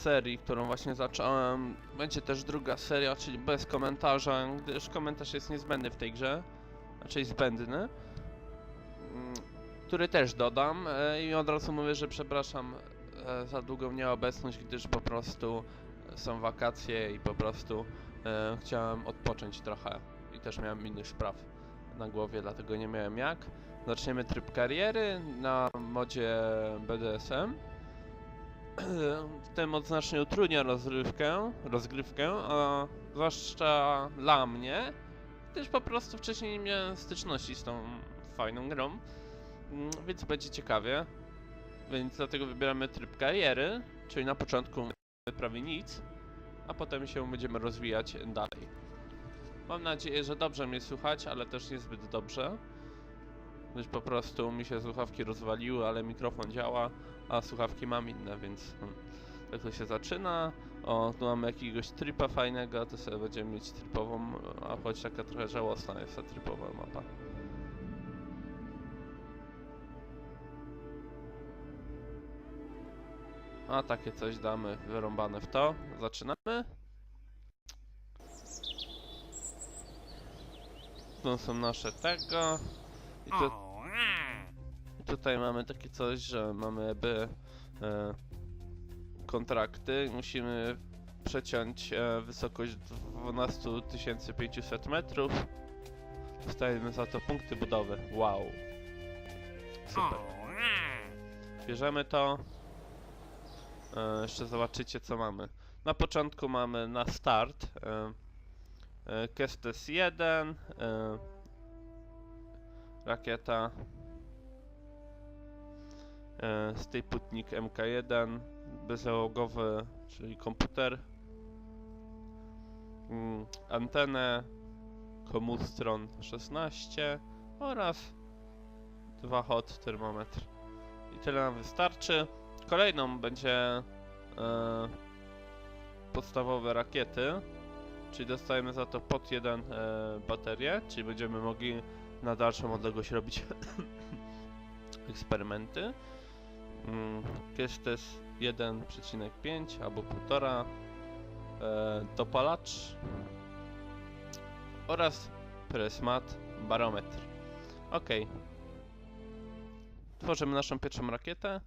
serii, którą właśnie zacząłem. Będzie też druga seria, czyli bez komentarza, gdyż komentarz jest niezbędny w tej grze. Raczej zbędny. Mm, Który też dodam e, i od razu mówię, że przepraszam e, za długą nieobecność, gdyż po prostu są wakacje i po prostu e, chciałem odpocząć trochę i też miałem innych spraw na głowie, dlatego nie miałem jak. Zaczniemy tryb kariery na modzie BDSM. Ten mod znacznie utrudnia rozrywkę, rozgrywkę, a zwłaszcza dla mnie, gdyż po prostu wcześniej nie miałem styczności z tą fajną grą, Mm, więc będzie ciekawie. Więc dlatego wybieramy tryb kariery, czyli na początku prawie nic, a potem się będziemy rozwijać dalej. Mam nadzieję, że dobrze mnie słychać, ale też niezbyt dobrze. Gdyż po prostu mi się słuchawki rozwaliły, ale mikrofon działa, a słuchawki mam inne, więc hmm, tak to się zaczyna. O, tu mamy jakiegoś tripa fajnego, to sobie będziemy mieć tripową, a choć taka trochę żałosna jest ta tripowa mapa. A takie coś damy wyrąbane w to. Zaczynamy. Tu są nasze tego. I tu, i tutaj mamy takie coś, że mamy jakby e, kontrakty. Musimy przeciąć e, wysokość 12500 metrów. Dostajemy za to punkty budowy. Wow. Super. Bierzemy to. E, jeszcze zobaczycie co mamy. Na początku mamy na start e, e, Kestes 1 e, rakieta. E, Stayputnik MK1 bezzałogowy, czyli komputer. Mm, antenę Komustron 16 oraz dwa hot termometr i tyle nam wystarczy. Kolejną będzie e, podstawowe rakiety, czyli dostajemy za to pod jeden e, baterię, czyli będziemy mogli na dalszą odległość robić eksperymenty. Mm, Kestes 1,5 albo 1,5 e, dopalacz oraz Prismat barometr. Ok. Tworzymy naszą pierwszą rakietę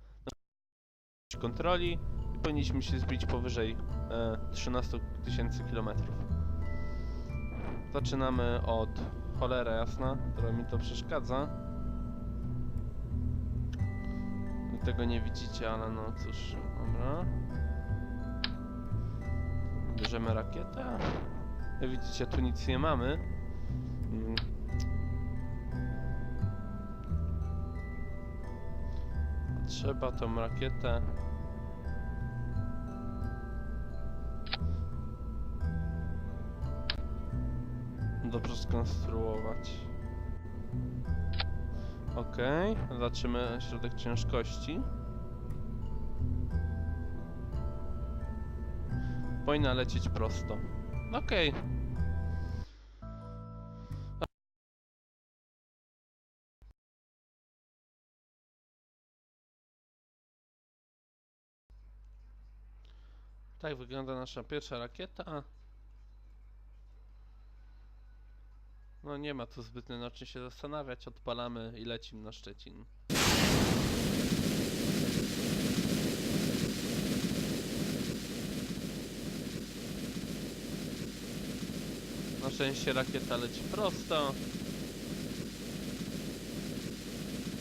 kontroli i powinniśmy się zbić powyżej e, 13 tysięcy kilometrów. Zaczynamy od cholera jasna, która mi to przeszkadza. Wy tego nie widzicie, ale no cóż, dobra. Bierzemy rakietę. Jak widzicie, tu nic nie mamy. Mm. Trzeba tą rakietę dobrze skonstruować. Okej, zobaczymy środek ciężkości. Powinna lecieć prosto. Okej. Tak wygląda nasza pierwsza rakieta. No nie ma tu zbytnio na czym się zastanawiać, odpalamy i lecimy na Szczecin. Na szczęście rakieta leci prosto.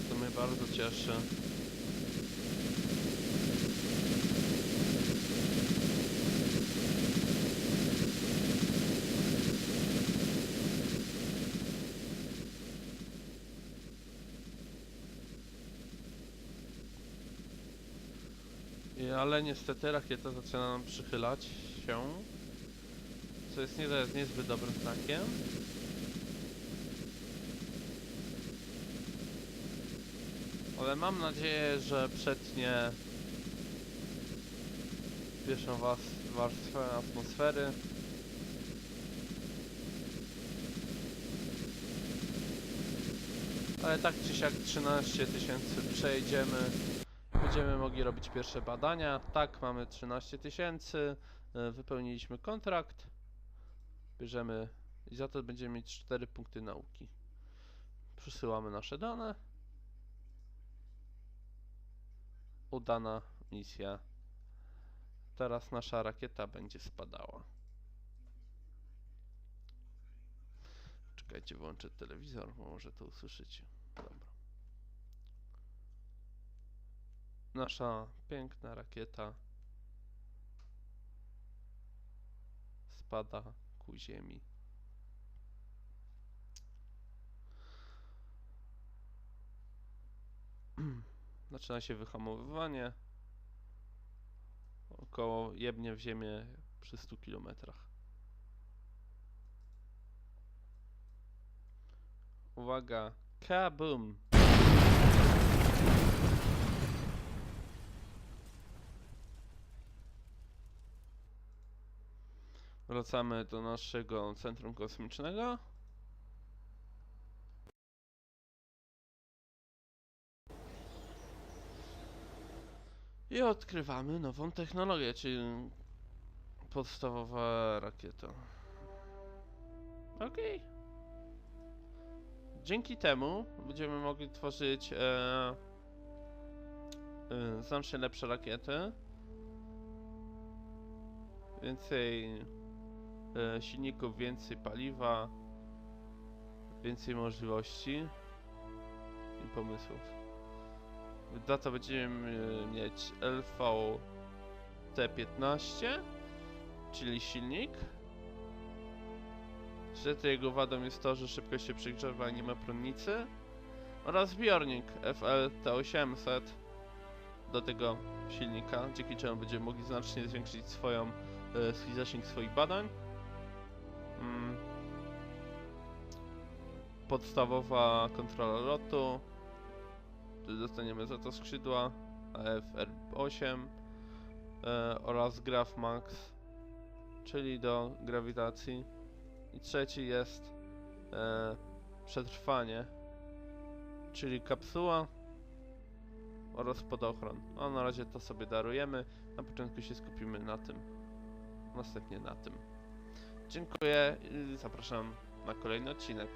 To mnie bardzo cieszy. Ale niestety rakieta zaczyna nam przychylać się. Co jest nie, niezbyt dobrym znakiem. Ale mam nadzieję, że przetnie pierwszą was warstwę atmosfery. Ale tak czy siak 13 tysięcy przejdziemy. Będziemy mogli robić pierwsze badania. Tak, mamy 13 tysięcy, e, wypełniliśmy kontrakt, bierzemy i za to będziemy mieć 4 punkty nauki. Przesyłamy nasze dane. Udana misja. Teraz nasza rakieta będzie spadała. Czekajcie, włączę telewizor, bo może to usłyszycie. Dobra. Nasza piękna rakieta spada ku ziemi. Zaczyna się wyhamowywanie. Około jebnie w ziemię przy 100 kilometrach. Uwaga, kaboom! Wracamy do naszego centrum kosmicznego. I odkrywamy nową technologię, czyli podstawowa rakieta. Okej. Dzięki temu będziemy mogli tworzyć e, e, znacznie lepsze rakiety. Więcej silników, więcej paliwa, więcej możliwości i pomysłów. Za to będziemy e, mieć LVT-15, czyli silnik. Niestety jego wadą jest to, że szybko się przegrzewa i nie ma prądnicy. Oraz zbiornik FLT800 do tego silnika, dzięki czemu będziemy mogli znacznie zwiększyć swoją, e, zasięg swoich badań. Podstawowa kontrola lotu. Tu dostaniemy za to skrzydła AFR8 e, oraz Graph Max, czyli do grawitacji. I trzeci jest e, przetrwanie, czyli kapsuła oraz podochron. A na razie to sobie darujemy. Na początku się skupimy na tym, następnie na tym. Dziękuję i zapraszam na kolejny odcinek.